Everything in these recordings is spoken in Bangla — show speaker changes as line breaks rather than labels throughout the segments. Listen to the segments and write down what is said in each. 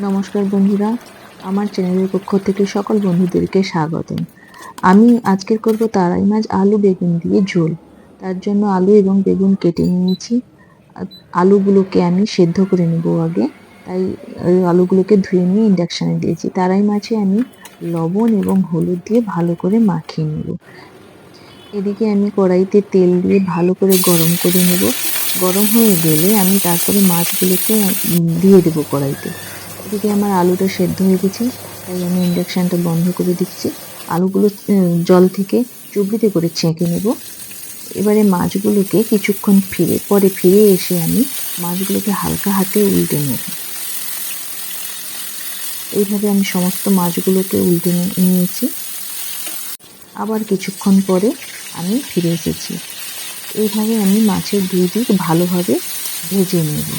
নমস্কার বন্ধুরা, আমার চ্যানেলের পক্ষ থেকে সকল বন্ধুদেরকে স্বাগতম। আমি আজকের করব তারাই মাছ আলু বেগুন দিয়ে ঝোল। তার জন্য আলু এবং বেগুন কেটে নিয়েছি। আলুগুলোকে আমি সেদ্ধ করে নেব আগে। তাই আলুগুলোকে ধুয়ে নিয়ে ইন্ডাকশানে দিয়েছি। তারাই মাছে আমি লবণ এবং হলুদ দিয়ে ভালো করে মাখিয়ে নেব। এদিকে আমি কড়াইতে তেল দিয়ে ভালো করে গরম করে নেব। গরম হয়ে গেলে আমি তারপরে মাছগুলোকে দিয়ে দেবো কড়াইতে। এদিকে আমার আলুটা সেদ্ধ হয়ে গেছে, তাই আমি ইন্ডাকশানটা বন্ধ করে দিচ্ছি। আলুগুলো জল থেকে চুবড়িতে করে ছেঁকে নেব। এবারে মাছগুলোকে কিছুক্ষণ ফিরে, পরে ফিরে এসে আমি মাছগুলোকে হালকা হাতে উল্টে নেব। এইভাবে আমি সমস্ত মাছগুলোকে উল্টে নিয়েছি। আবার কিছুক্ষণ পরে আমি ফিরে এসেছি। এইভাবে আমি মাছের দুই দিক ভালোভাবে ভেজে নেব।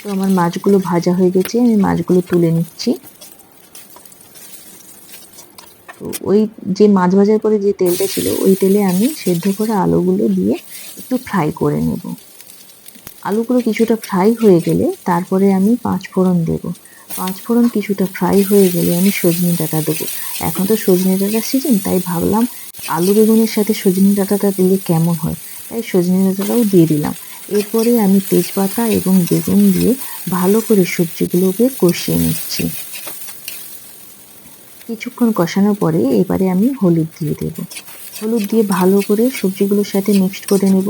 তো আমার মাছগুলো ভাজা হয়ে গেছে, আমি মাছগুলো তুলে নিচ্ছি। তো ওই যে মাছ ভাজার পরে যে তেলটা ছিল, ওই তেলে আমি সেদ্ধ করা আলুগুলো দিয়ে একটু ফ্রাই করে নেব। আলুগুলো কিছুটা ফ্রাই হয়ে গেলে তারপরে আমি পাঁচ ফোড়ন দেব। পাঁচ ফোড়ন কিছুটা ফ্রাই হয়ে গেলে আমি সজনে ডাঁটা দেবো। এখন তো সজনে ডাঁটার সিজন তাই ভাবলাম আলু বেগুনের সাথে সজনে ডাঁটাটা দিলে কেমন হয়? তাই সজনে ডাঁটাটাও দিয়ে দিলাম। এরপরে আমি তেজপাতা এবং বেগুন দিয়ে ভালো করে সবজিগুলোকে কষিয়ে নিচ্ছি। কিছুক্ষণ কষানোর পরে এবারে আমি হলুদ দিয়ে দেব। হলুদ দিয়ে ভালো করে সবজিগুলোর সাথে মিক্সড করে নেব।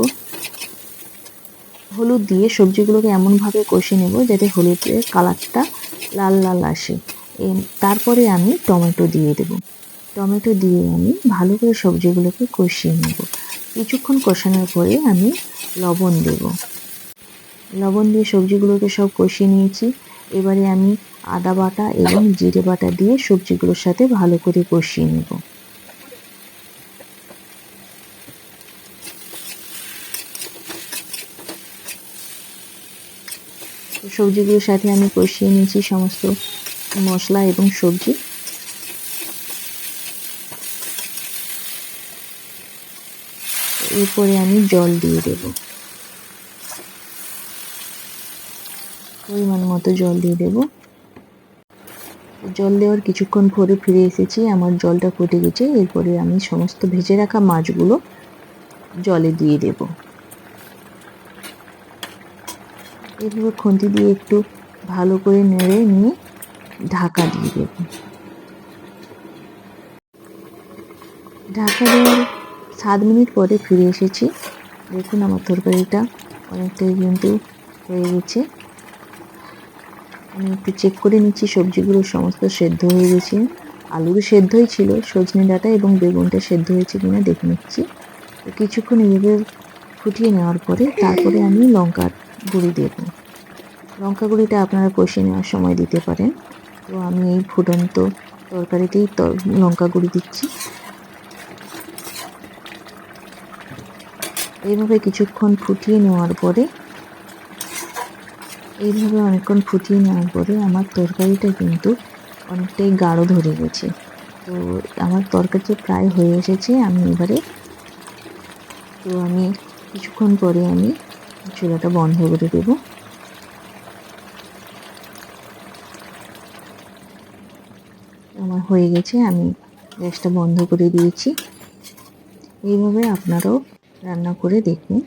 হলুদ দিয়ে সবজিগুলোকে এমনভাবে কষে নেব যাতে হলুদের কালারটা লাল লাল আসে। তারপরে আমি টমেটো দিয়ে দেব। টমেটো দিয়ে আমি ভালো করে সবজিগুলোকে কষিয়ে নেব। কিছুক্ষণ কষানোর পরে আমি লবণ দেব। লবণ দিয়ে সবজিগুলোকে সব কষিয়ে নিয়েছি। এবারে আমি আদা বাটা এবং জিরে বাটা দিয়ে সবজিগুলোর সাথে ভালো করে কষিয়ে নেব। সবজিগুলোর সাথে আমি কষিয়ে নিয়েছি সমস্ত মশলা এবং সবজি। এরপরে আমি জল দিয়ে দেব। পরিমাণ মতো জল দিয়ে দেব। জল দেওয়ার কিছুক্ষণ পরে ফিরে এসেছি, আমার জলটা ফুটে গেছে, এরপরে আমি সমস্ত ভেজে রাখা মাছগুলো জলে দিয়ে দেব। এইভাবে খুন্তি দিয়ে একটু ভালো করে নেড়ে নিয়ে ঢাকা দিয়ে দেব। ঢাকা দেওয়ার সাত মিনিট পরে ফিরে এসেছি। দেখুন আমার তরকারিটা অনেকটাই কিন্তু হয়ে গেছে। আমি একটু চেক করে নিচ্ছি সবজিগুলো সমস্ত সেদ্ধ হয়ে গেছে। আলুর সেদ্ধই ছিল, সজনে ডাঁটা এবং বেগুনটা সেদ্ধ হয়েছে কিনা দেখে নিচ্ছি। তো কিছুক্ষণ এইভাবে ফুটিয়ে নেওয়ার পরে তারপরে আমি লঙ্কার গুঁড়ি দেব। লঙ্কা গুঁড়িটা আপনারা কষিয়ে নেওয়ার সময় দিতে পারেন। তো আমি এই ফুটন্ত তরকারিতেই তর, লঙ্কা গুঁড়ি দিচ্ছি। এইভাবে কিছুক্ষণ ফুটিয়ে নেওয়ার পরে, এইভাবে অনেকক্ষণ ফুটিয়ে নেওয়ার পরে আমার তরকারিটা কিন্তু অনেকটাই গাঢ় ধরে গেছে। তো আমার তরকারিটা প্রায় হয়ে এসেছে, আমি এবারে, তো আমি কিছুক্ষণ পরে আমি চুলাটা বন্ধ করে দেব। আমার হয়ে গেছে, আমি গ্যাসটা বন্ধ করে দিয়েছি। এইভাবে আপনারাও রান্না করে দেখুন।